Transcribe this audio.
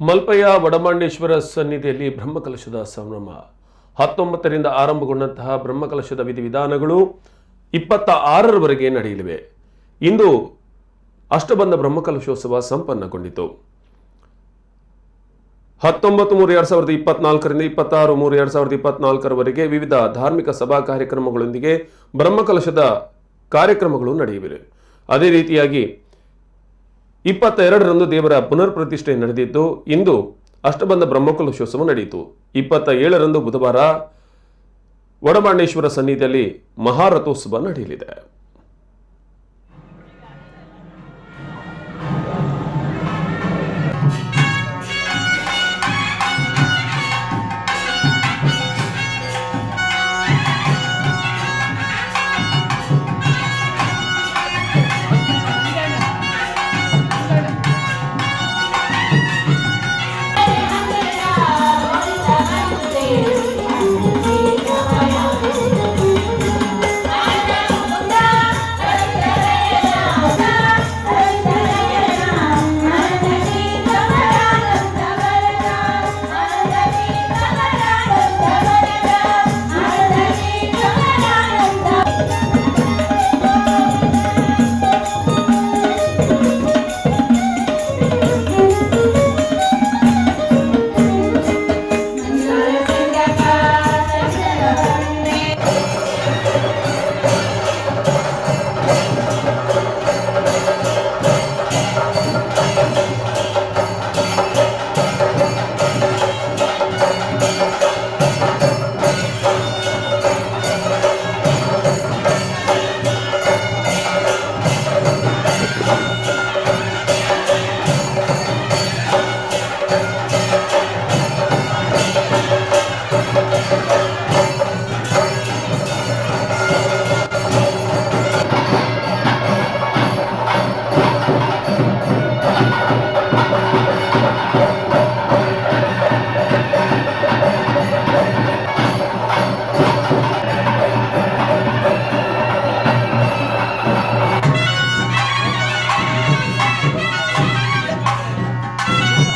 ಮಲ್ಪೆಯ ವಡಮಾಂಡೇಶ್ವರ ಸನ್ನಿಧಿಯಲ್ಲಿ ಬ್ರಹ್ಮಕಲಶದ ಸಂಭ್ರಮ. ಹತ್ತೊಂಬತ್ತರಿಂದ ಆರಂಭಗೊಂಡಂತಹ ಬ್ರಹ್ಮಕಲಶದ ವಿಧಿವಿಧಾನಗಳು ಇಪ್ಪತ್ತ ಆರರವರೆಗೆ ನಡೆಯಲಿವೆ. ಇಂದು ಅಷ್ಟಬಂಧ ಬ್ರಹ್ಮಕಲಶೋತ್ಸವ ಸಂಪನ್ನಗೊಂಡಿತು. ಹತ್ತೊಂಬತ್ತು ಮೂರು ಎರಡು ಸಾವಿರದ ಇಪ್ಪತ್ನಾಲ್ಕರಿಂದ ಇಪ್ಪತ್ತಾರು ಮೂರು ಎರಡು ಸಾವಿರದ ಇಪ್ಪತ್ನಾಲ್ಕರವರೆಗೆ ವಿವಿಧ ಧಾರ್ಮಿಕ ಸಭಾ ಕಾರ್ಯಕ್ರಮಗಳೊಂದಿಗೆ ಬ್ರಹ್ಮಕಲಶದ ಕಾರ್ಯಕ್ರಮಗಳು ನಡೆಯಲಿವೆ. ಅದೇ ರೀತಿಯಾಗಿ ಇಪ್ಪತ್ತ ಎರಡರಂದು ದೇವರ ಪುನರ್ ಪ್ರತಿಷ್ಠೆ ನಡೆದಿದ್ದು, ಇಂದು ಅಷ್ಟಬಂಧ ಬ್ರಹ್ಮಕಲಶೋತ್ಸವ ನಡೆಯಿತು. ಇಪ್ಪತ್ತ ಏಳರಂದು ಬುಧವಾರ ವಡಮಾಂಡೇಶ್ವರ ಸನ್ನಿಧಿಯಲ್ಲಿ ಮಹಾರಥೋತ್ಸವ ನಡೆಯಲಿದೆ.